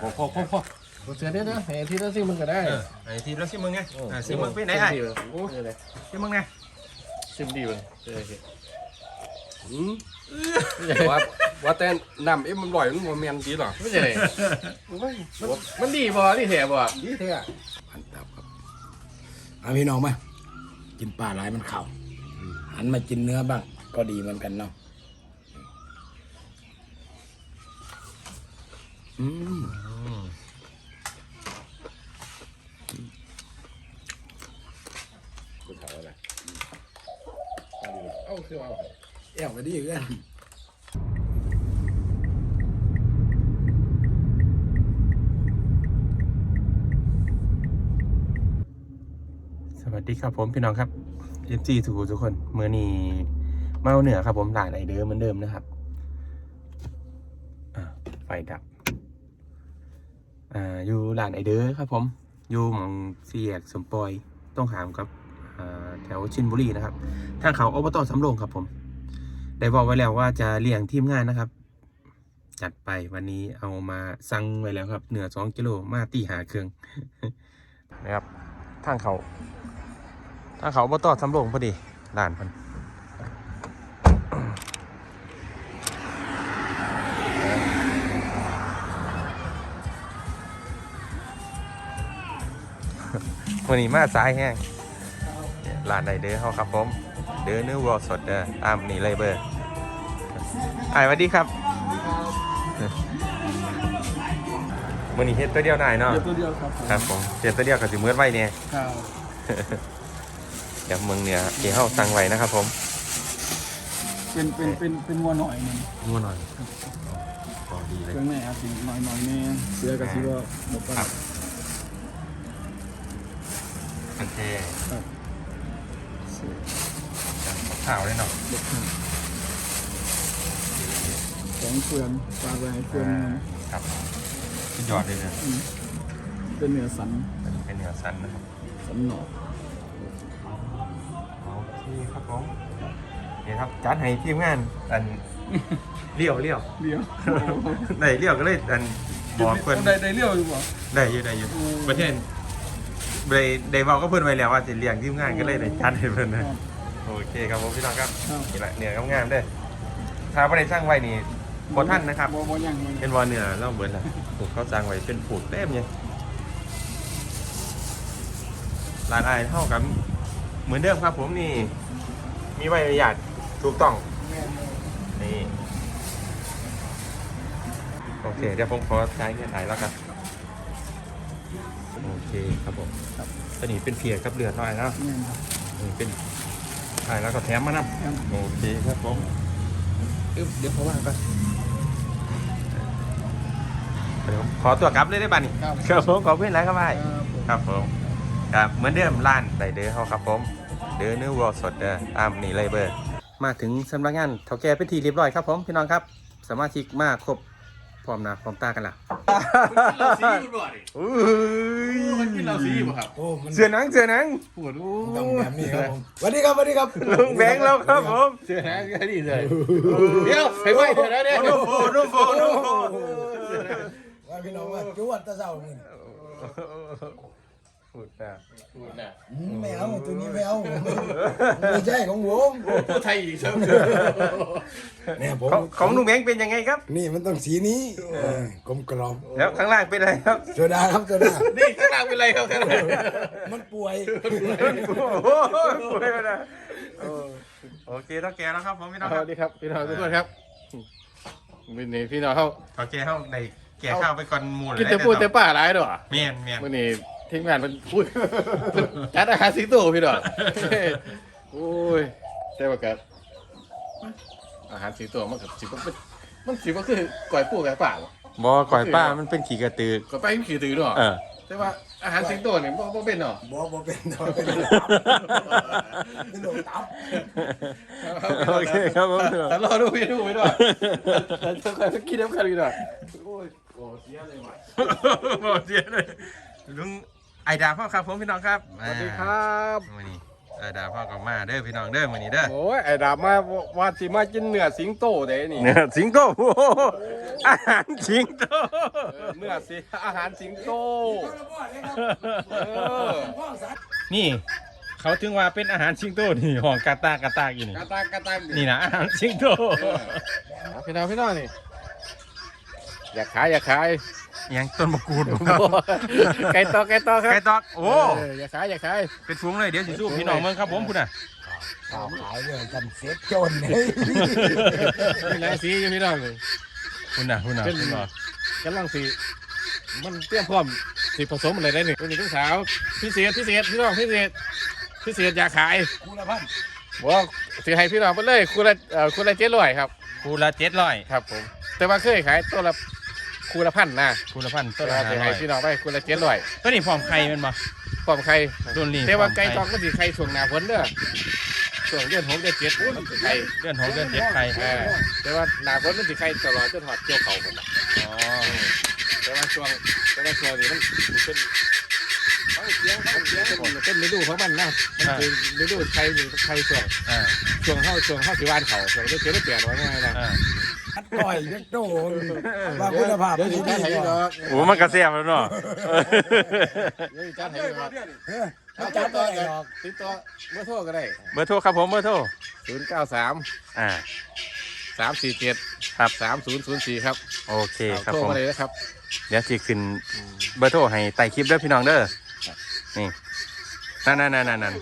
พอพอพอพอเสือเนี่ยนะไอ้ที่นั่นสิมันก็ได้เออไอ้ทีแล้วซิมึงไงอ่าซิมึงไปไหนไอ้โอ้ยเลยซิมึงไงซิมดีมันเอออืมว่าว่าแต่น้ำเอ็มมันลอยมันบ่แม่นดีหรอไม่ใช่เลยมันมันดีบ่ที่แถบ่ดีแท้อะพันตับครับเอาพี่น้องมากินปลาหลายมันเข่าหันมากินเนื้อบ้าง ก็ดีเหมือนกันเนาะ อืมกูถามอะไรเอ้าคือเอาแอบไปดีเพื่อนสวัสดีครับผมพี่น้องครับเอฟซีทุกทุกคนเมื่อนี้เมาเหนือครับผมหลานไอเดิมเหมือนเดิมนะครับไฟดับ อ่าอยู่หลานไอเดอครับผม อยู่หมองเสียกสมปอยต้องหามกับแถวชินบุรีนะครับทางเขาอบตสำโรงครับผม ได้บอกไว้แล้วว่าจะเลี้ยงทีมงานนะครับ จัดไปวันนี้เอามาสั่งไว้แล้วครับเหนือสองกิโลมาตีหาเครื่องนะครับทางเขาทางเขาอบตสำโรงพอดีลานพัน วันนี้มาสายแห้งลานใดเด้อเขาครับผม เด้อเนื้อวัวสดเด้อตามนี่เลยเบอร์ไอ้ายสวัสดีครับวันนี้เฮ็ดตัวเดียวได้เนาะตัวเดียวครับครับผมเฮ็ดตัวเดียวกับสิมืดไว้เนี่ยครับเดี๋ยวเมืองเนี่ยที่เฮาสั่งไว้นะครับผม เป็นเป็นเป็นเป็นวัวหน่อยนึงนัวหน่อยพอดีเลยเครื่องในอาจสิหน่อยหน่อยนี่เสือกับสิว่าหมดค รับโอเคข้าวเลยเนาะสองเฟืองปลาไปเฟืองครับสุดยอดเลยเนี่ยเป็นเนื้อสันเป็นเนื้อสันนะครับสันหนอกโอเคครับผมนี่ครับจัดให้ทีมงานอันเลี้ยวเลี้ยวเดียวได้เลี้ยวก็เลยอันบอกเพิ่นได้ได้เลี้ยวอยู่บ่ได้อยู่ได้อยู่โอ้ประเทศ ได้ได้บอกก็เพิ่นไว้แล้วว่าจะเลี้ยงทีมงานก็เลยได้จัดให้เพิ่นนะโอเคครับผมพี่น้องครับครับ นี่แหละเนื้องามๆเด้อถ้าไม่ได้สร้างไว้นี่บท่านนะครับ บ่บ่ยังมันเป็นวอเนื้อเล่าเบิร์ดละผูกเขาสร้างไว้เป็นผูกเต็มเลยร้านอายเท่ากับเหมือนเดิมครับผมนี่ มีใบอนุญาตถูกต้อง แม่นเลยนี่ โอเค เดี๋ยวผมขอใช้เงื่อนไขแล้วครับ โอเคครับผมครับตัวนี้เป็นเพียกับเลือดหน่อยนะแม่นครับนี่เป็นถ่ายแล้วก็แถมมานะครับโอเคครับผมอึ๊บเดี๋ยวเขาว่างก่อนเดี๋ยวผมขอตัวกลับเลยได้ป่ะนี่ครับครับผมขอบคุณหลายครับไอ้ครับผมครับผมครับเหมือนเดิมร้านไดเดอร์เขาครับผม เดือเนื้อวัวสดเด้อตามนี่เลยเบอร์มาถึงสำนักงานเถาแก่เป็นทีเรียบร้อยครับผมพี่น้องครับ สมาชิกมาครบ พร้อมหนะพร้อมตากันละเราซีอยู่บ่ดิอุ้ยมันกินเราซีบ่ครับโอ้มันเสือหนังเสือหนังปวดโอ้ต้องแบบนี้ครับผมสวัสดีครับสวัสดีครับลุงแบงค์แล้วครับผมเสือนะก็ดีเลยเดี๋ยวไปไว้เถอะนะเนี่ยโอ้โหโอ้โหโอ้โหว่าพี่น้องว่าจวดตะเศร้ามึง พูดนะพูดนะอืมไม่เอาตัวนี้ไม่เอาไม่ใช่ของผมพูดไทยอีกครับเนี่ยผมของของลุงแบงค์เป็นยังไงครับ นี่มันต้องสีนี้เออกลมกล่อมแล้วข้างล่างเป็นอะไรครับโซดาครับโซดานี่ข้างล่างเป็นไรครับข้างล่างมันป่วยโอ้โหป่วยแล้วนะโอเคเท่าแก่แล้วครับผมพี่น้องสครัวับสดีครับพี่น้องทุกคนครับวันนี้พี่น้องเขาเท่าแก่เข้าในแก่ข้าวไปก่อนหมูเลยกินแต่พูดแต่ป่าร้ายด้วยเมียนเมียนวันนี้ ทีมงานมันพูดจัดอาหารสิงโตพี่น้องโอ้ยแต่ว่ากับอาหารสิงโตมันกับสิบมันมันสิบก็คือก่อยปูก่อยป่าบอกก่อยป้ามันเป็นขี่กระตือก่อยป้ามันขี่ตือด้วยเออ แต่ว่าอาหารสิงโตเนี่ยบ่บ่เป็นเนาะบอกบอกเป็นบอกเป็นเป็นโดนตับโอเคครับผมแต่รอดูพี่ดูไปด้วยแต่เธอใครสักคิดน้ำคันพี่ด้วยโอ้ยโอ้เสียเลยว่ะ บอกเสียเลยลุง ไอดาพ่อครับผมพี่น้องครับสวัสดีครับวันนี้เออดาพ่อกับมาเด้อพี่น้องเด้อมื้อนี้เด้อโอ้ยไอ้ดาบมาว่าสิมากินเนื้อสิงโตเด้นี่เนื้อสิงโตโอ้โหอาหารสิงโตเออเนื้อสิอาหารสิงโตเออนี่เขาถึงว่าเป็นอาหารสิงโตนี่ห้องกาตากาตากอยู่นี่กระตากกระตากนี่นะอาหารสิงโตเอาพี่น้องพี่น้องนี่อยากขายอยากขาย ยังต้นมะกรูดไก่ตอกไก่ตอกครับไก่ตอกโอ้เอยากขายอยากขายเป็นฟุ้งเลยเดี๋ยวสิสู้พี่น้องเมืองครับผมคุณน่ะข่าวขายเรื่องกันเสียจนเลยนี่หลายสีอยู่พี่น้องนี่คุณน่ะคุณน่ะเป็นคุณน่ะกำลังสีมันเตรียมพร้อมสีผสมอะไรได้หนึ่งตัวนี้ลูกสาวพิเศษพิเศษพี่น้องพิเศษพิเศษอยากขายกูละพันบอกว่าสิให้พี่น้องไปเลยคูละเอ่อคูละเจ็ดร้อยครับคูละเจ็ดร้อยครับผมแต่ว่าเคยขายตัวละ คูละพันนะคูละพันตัต้วนละละห้าสิร้ให้อยพี่น้องไปคูละเจ็ดร้อยตัวนี้พร้อมไข่แมันบ่พร้อมไข่ต้นนี้แต่ว่าพร้ไก่อมตองก็สิไข่ช่วงหน้าฝนเด้อช่วงเดือนหกเดือนเจ็ดมันสิไข่เดือนหกเดือนเจ็ดไข่เออแต่ว่าหน้าฝนมันสิไข่ตลอดจนหอดเกี่ยวเขาหมดละอ๋อแต่ว่าช่วงแต่ว่าช่วงนี้มันเป็นเป็นฤดูของมันนะมันเป็นฤดูไข่อยู่ไข่ช่วงอ่าช่วงเข้าช่วงเข้าสิบ้านเขาช่วงได้เจ็ดได้เปลี่ยนไว้ไงนะ อ่าอัดก่อยเล็กโตว่าคุณภาพเดี๋ยวนี้จัดให้ดอกโอ้มันกระเสียบแล้วเนาะเดี๋ยวนี้จัดให้ดอกเออเขาจับได้หรอกติดต่อเมื่อโทรก็ได้เบอร์โทรครับผมเบอร์โทรศูนย์เก้าสามอ่าสามสี่เจ็ดครับสามศูนย์ศูนย์สี่ครับโอเคครับโทรผมมาเลยนะครับ เดี๋ยวสิขึ้นเบอร์โทรให้ใต้คลิปเด้อพี่น้องเด้อนี่นั่นนั่นนั่นนั่น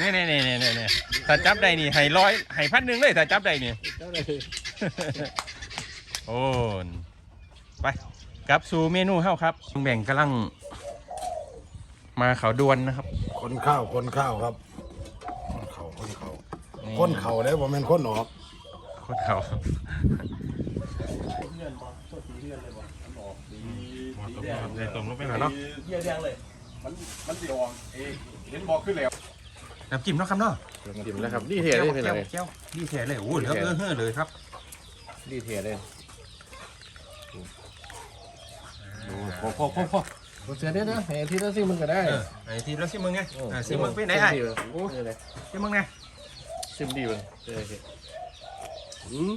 นี่นี่นี่นี่นี่นี่ถ้าจับได้นี่ให้ร้อยให้พันหนึ่งเลยถ้าจับได้นี่เจ้าเลย โอ้นไปกลับสู่เมนูเฮ้าครับลุงแบ่งกำลัง มาเขาดวนนะครับ คนข้าวคนข้าวครับ คนเข่าคนเข่าคนเข่าเลยผมเป็นคนออกโคตรเขาเลยตมลงไปหน่อยเนาะเยี่ยแดงเลย มันมันสิออกเอ้เห็นบอกขึ้นแล้วน้ำจิ้มเนาะครับเนาะจิ้มแล้วครับดีเทียได้เป็นไรแก้วดีเทเลยโอ้เหลือเออเฮ้อเลยครับดีเทียได้ พอพอพอพอเสียได้นะเห็นที่นั่นสิมันก็ได้เออไอ้ทีแล้วสิมึงไงอ่าสิมึงไปไหนไอ้โอ้ยเลยสิมึงไงซิมดีเลยอืม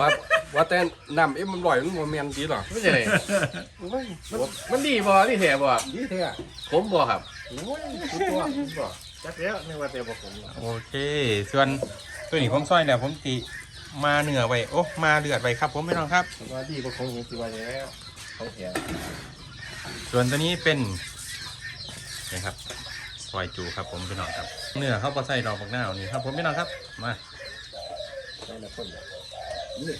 ว่าว่าแต่น้ำเอ็มมันลอยมันโมเมนดีหรอไม่ใช่เลยมันดีบ่ดีเทียบ่ดีเทียผมบ่ครับโอ้ยคุณตัวผมบ่จักแล้วไม่ว่าแต่บ่ผมโอเค ส่วนตัวนี้ผมซอยแล้วผมติมาเหนือไว้โอ้มาเลือดไว้ครับ ผมไม่น้องครับว่าดีบ่คงสิว่าแล้ว เขาเสียส่วนตัวนี้เป็นนี่ครับซอยจูครับผมพี่น้องครับ เนื้อเขาก็ใส่ดอกบักหน้าวนี่ครับผมพี่น้องครับมาได้ละคนนี่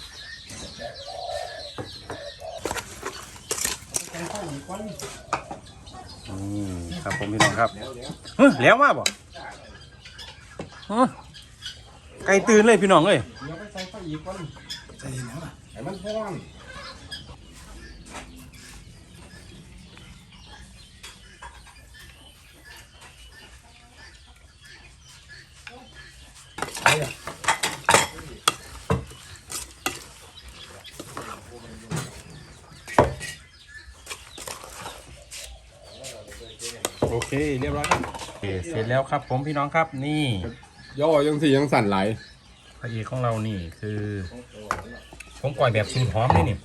ครับผมพี่น้องครับเฮ้ยแล้วมาบ่เฮ้ยไก่ตื่นเลยพี่น้องเลยเดี๋ยวไปใส่ไฟอีกคนใช่แล้วล่ะให้มันร้อน เคเรียบร้อยครับเสร็จแล้วครับผมพี่น้องครับนี่ย่อยังสิยังสั่นไหลพระเอกของเรานี่คือผมก่อยแบบสูตรหอมนี่นี่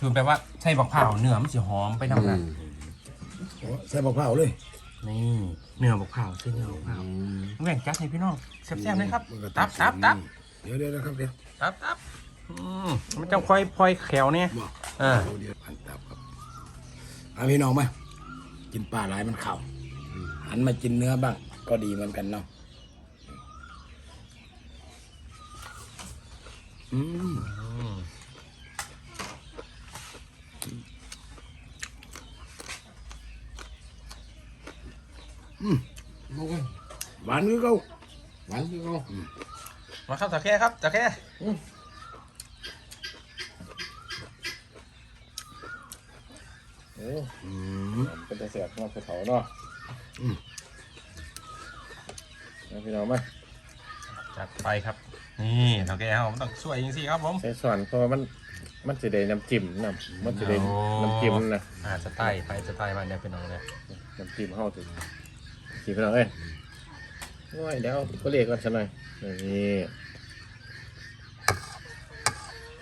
สูตรแบบว่าใส่บักเผาวเนื้อมันสิหอมไปทำงานโอ้ใส่บักเผาวเลย นี่เนื้อบักเผาวใส่เนื้อบักเผาวแบ่งจักให้พี่น้องแซ่บๆเลยครับตับตับตับเดี๋ยวเดี๋ยวนะครับเดี๋ยวตับตับอืมมันจะค่อยพลอยแขวเนี่ยบอกเออเดี๋ยวพันตับครับเอาพี่น้องมา กินปลาหลายมันเข่าหันมากินเนื้อบ้าง ก็ดีเหมือนกันเนาะอืมอืมหวานคือเขาหวานคือเขามาครับตะแคร่ครับตะแคร่ โอ้อืมเป็นแต่เสียบนอกเขาเนาะอืมเอาพี่น้องมาจัดไปครับ นี่ตะแคร่เขามันต้องสวยจริงๆครับผมใส่ส่วนเพราะว่ามันมันจะได้น้ำจิ้มน้ำมันจะได้โอ้น้ำจิ้มนะอ่าสไตล์ไปสไตล์มันเนี่ยเป็นน้องเลยน้ำจิ้มเข้าถึงจิ้มพี่น้องเอ้ยน้อยเดี๋ยวก็เรียกก่อนสักหน่อยนี่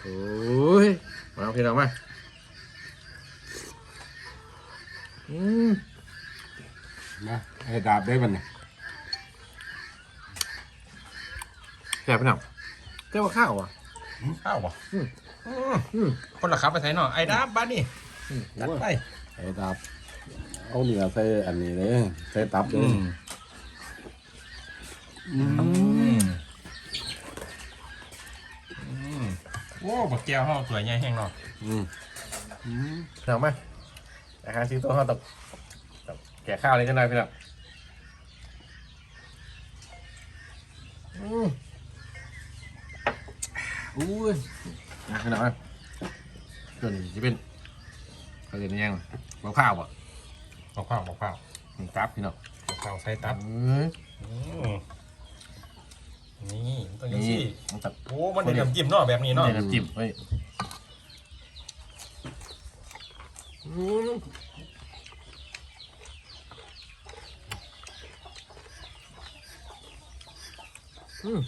โอ้ยมาพี่น้องมาอื มนะให้ดาบได้มันเนี่ยแซ่บพี่น้องเจ้าว่าข้าวอะ ข้าวบ่อืม อืมคนละครับไปใส่หน่อยไอ้ดับบ้านนี่จัดไปให้ดาบเอาเนื้อใส่อันนี้เลยใส่ตับเลอืยมอืมอืมโอ้บักแก้วห้องสวยใหญ่แห้งเนาะอืมพี่น้องมา อาหารซีโต้ห้าตับตับแกะข้าวเลยกันหน่อยพี่น้องอืมอุ้ยนะพี่น้องมาส่วนนี้จะเป็นเขาเรียกยังมะพร้าวอะบอกข้าวบอกข้าวตับพี่น้องบอกข้าวใส่ตับอืมอืมนี่มันต้องอยังนี่สิตับ โอ้ มันเป็นน้ำจิ้มเนาะแบบนี้เนาะนี่น้ำจิ้มเฮ้ย อืมอืม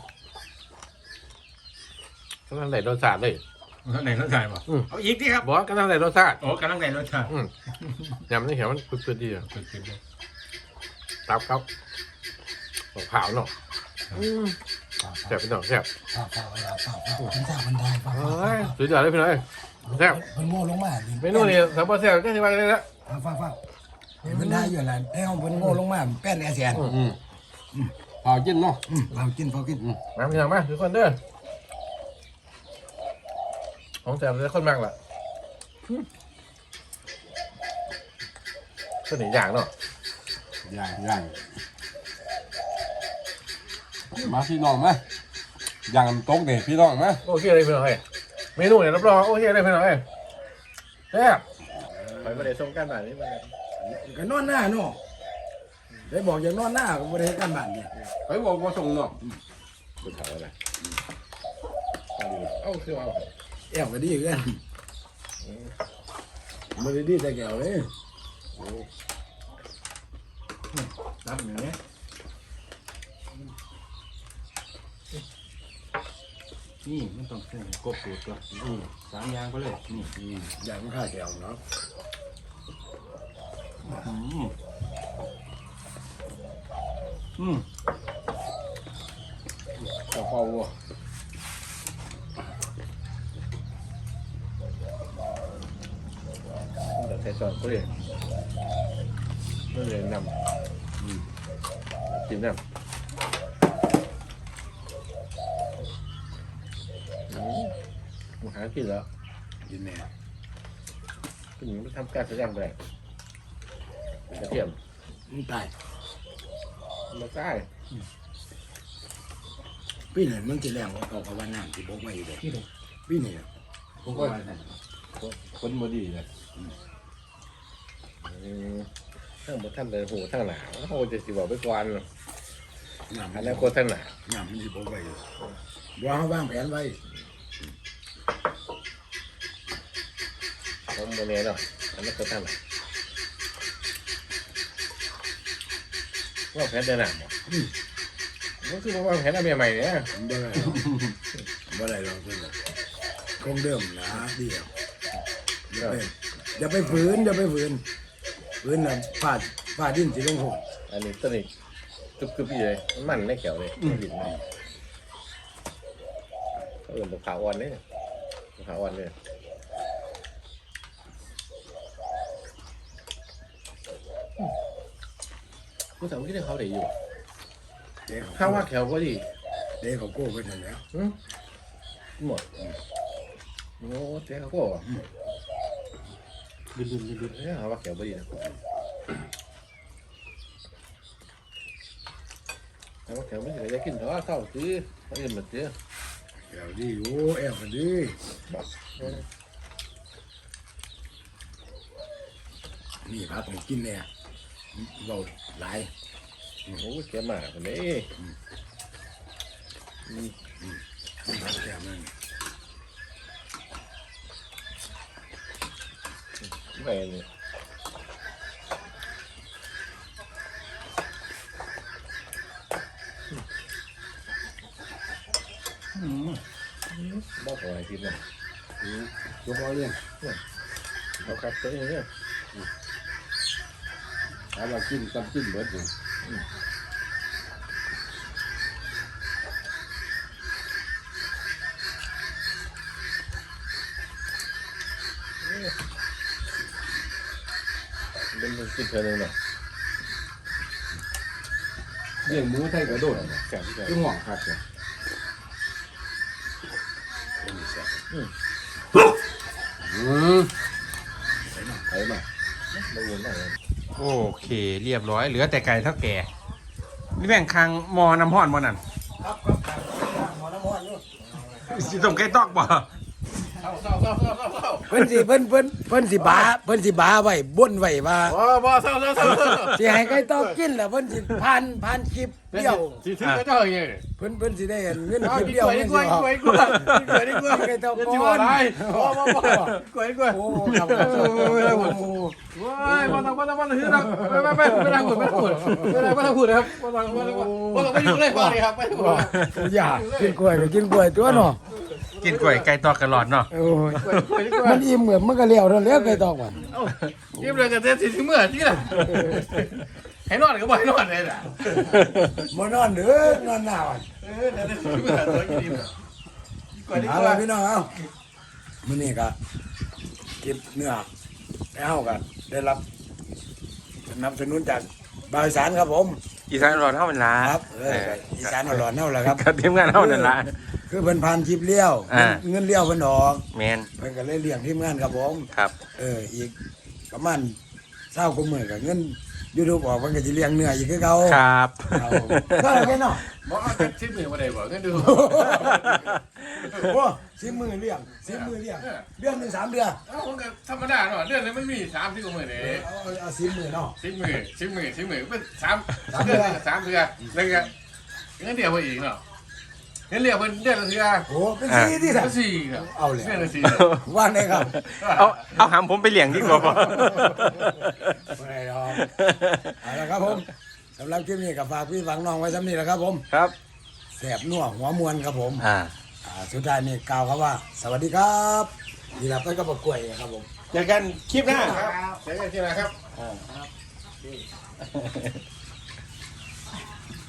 กำลังได้รสชาติเลยข้างในรสชาติป่ะอืม เอาอีกที่ครับบอกว่ากำลังได้รสชาติโอ้กำลังในรสชาติอืมยำนี่เขียวมันเปื่อยๆดีอะสุดๆเลยตับครับมะพร้าวเนาะอืมแซ่บพี่น้องแซ่บฝากฝากฝากฝากฝากถึงทางคนไทยฝากเฮ้ยสุดยอดเลยพี่น้องเอ้ย แซ่บเพิ่นโง่ลงมาเมนูนี้สำหรับแซ่บก็ที่ว่าเลยละฝากฝากฝากเพิ่นได้อยู่แล้วให้เฮาเพิ่นโง่ลงมาแป้นแอเซียนอืมเปล่ากินเนาะอืมเรากินพอกินมาพี่น้องมาทุกคนเด้อของแซ่บเลยคนมากล่ะก็หนีอย่างเนาะย่างย่างมาพี่น้องมาย่างน้ำตกเนี่ยพี่น้องมาโอเคเลยพี่น้องเอ้ย เมนูเนี่ยรับรองโอเคเลยพี่น้องเอ้ยแซ่บไปประเดี๋ยวส่งกันแบบนี้มาก็นอนหน้าเนาะได้บอกอย่างนอนหน้าก็บ่ได้เฮ็ดการบ้านเนี่ยไปบอกว่าส่งเนาะคุณถามอะไรเอ้าคือว่าแอวก็ดีเกันบ่ได้ดีแต่แก้วเลยรับหนึ่งเนี่ นี่มันต้องเส้นกบสูตรก่อนนี่สามอย่างไปเลย นี่อืมอยากมันค่าแก้วเนาะอืมอืมข้าวเปล่าวัวเดี๋ยวใส่ซอสก็เลยไม่เลยนำกินน้ำ มาหากินแล้วกินแน่ผู้หญิงไปทำการแสดงไปกระเทียมมันตายมาใต้ปีนี้มันสิแรงกว่าเก่าเพราะว่าน้ำสิบกมาอยู่เด้ปีนี้ผมก็คนบดีเลยทั้งหมดท่านเลยหูทั้งหนาโอ้จะสิบอกไปก่อนน้ำอัมันนนั้นคนทั้งหนาน้ำมันสิบกไว้อยู่บ่เฮาวางแผนไว้ ผมโมเน่เนาะอันนั้นคนทั้งหนาว่าแผนเดินหนาบ่ก็คือว่าแผนอะไรใหม่ๆเนี่ยบ่ได้หรอกบ่ได้หรอกเพิ่นน่ะคงเดิมนะเดียวอย่าไปอย่าไปฝืนอย่าไปฝืนฝืนน่ะฟาดฟาดดินสิลงโทษอันนี้ตัวนี้กึบกึบๆเลยมันไม่เขียวเลยบิดมาเขาเอื่นตัวขาวอ่อนเลยตัวขาวอ่อนเลย กูสาวคิดว่าเขาได้อยู่เด็กข้าวว่าแขวก็ดีเด็กเขาโก้ไปนั่นแหล้วอืมหมดโอ้เจ๊เขาก็บอกลืมลืมลืมลืมเอ้ยเขาว่าแขวก็ดีนะเขาว่าแขวไม่ใช่จะกินเท่าเท่าซื้อเขาเอื่นมาซื้อแอวดีโอ้แอวก็ดีนี่พาต้องกินแน่เบา หลายโอ้แกมาคนนี้นี่มาแกมันไม่เลยบ้าปล่อยกินนะยกพอเลี้ยงเราขัดตัวเองเนี่ย ถ้าว่ากินตำกินเบิดเนี่ยเป็นมันกินเท่านึงเนาะเลี้ยงหมูไทยกระโดดแซ่บแซ่บคือห่วงคักเนี่ยอืม ไปมาไม่วนได้เลย โอ เคเรียบร้อย เหลือแต่ไก่เท่าแก่นี่แบ่งคางหมอน้ำห้อนบ่นั่นครับครับหมอน้ำมันอยู่สิต้มไก่ตอกบ่เข้าเข้าเข้าเข้าเข้าเข้าเพิ่นสิเพิ่นเพิ่นเพิ่นสิบาเพิ่นสิบาไว้บนไว้ว่าบ่บ่เข้าเข้าเข้าเข้าสิให้ไก่ตอกกินแล้วเพิ่นสิผ่านผ่านคลิปเดียวสิถือกระเจ้าอย่างเงี้ย เพิ่นเพิ่นสิได้เห็นเงินเอาคลิปกินเดียวกล้วยเงินกล้วยสิออกกล้วยกล้วยกินกล้วยกล้วยไก่ตอกจะก่จิ๋วอนอะไรบ่บ่บ่กล้วยกล้วยโอ้ครับว้ายมาทางมาทางมาทางหื้อทางไปไปไปไปทางหุ่นไปทางหุ่นไปทางไปทางหุ่นนะครับมาทางมาทางมาทางไปอยู่เลยว่าเลยครับไปทางหุ่นอย่ากินกล้วยก็กินกล้วยตัวเนาะกินกล้วยไก่ตอกกันหลอดเนาะโอ้ยมันอิ่มเหมือนมันก็เลี้ยวเท่าแล้วไก่ตอกมันเอ้ายิ้มเลยกันเต้นสิถึงเมื่อที่ละ ให้นอนก็บ่ให้นอนเลยล่ะบ่นอนเด้อนอนหน้าวันเออเดี๋ยวสิถึงเมื่อตัวกินกล้วยดีเอากล่ะว่าพี่น้องเอามื้อนี้ก็กินเนื้อแล้วเฮาก็ได้รับสนับสนุนจากบาวอีสานครับผมอีสานหลอดเท่ามันละครับเอออีสานอร่อยเน่าแหละครับ กับทีมงานเท่านั่นละ คือเพิ่นผ่านคลิปเลี้ยวอ่า เงินเลี้ยวเพิ่นออกแมนเพิ่นก็เลยเลี้ยงทีมงานครับผม ครับ เอออีกประมาณเศร้ากว่ามื้อก็เงิน YouTube ออกเพิ่นก็สิเลี้ยงเนื้ออีกคือเก่าครับ ครับผมก็เลยแค่เนาะบ่เอาแต่ชิมมือมาได้บ่งั้นดูโอ้สิมือเลี้ยงสิมือเลี้ยงเดือนหนึงสามเดือนเอ้ามันก็ธรรมดาเนาะเดือนนึงมันมี3 4มื้อนี่เอาเอาเอาสิมือเนาะชิมมือชิมมือชิมมือเป็น3สามเดืเดืออนน3เดือนแล้วก็เงินเดียวไปอีกเนาะ เงินเดียวเพิ่นเดือนละเทื่อโอ้เป็นสีที่เดืสัอนนละสี่ครับเอาเลยเดือนละสี่ว่างได้ครับเอาเอาหามผมไปเลี้ยงดีกว่าบ่บ่ได้ดอกเอาละครับผมสำหรับคลิปนี้ก็ฝากพี่ฝังน้องไว้สำนี้แหละครับผมครับ แสบนัวหัวมวนครับผมอ่าอ่าสุดท้ายนี่กล่าวครับว่า สวัสดีครับนี่รับไปกับประกล้วยครับผม เจอกันคลิปหน้า ครับเดี๋ยวกันทีนะครับ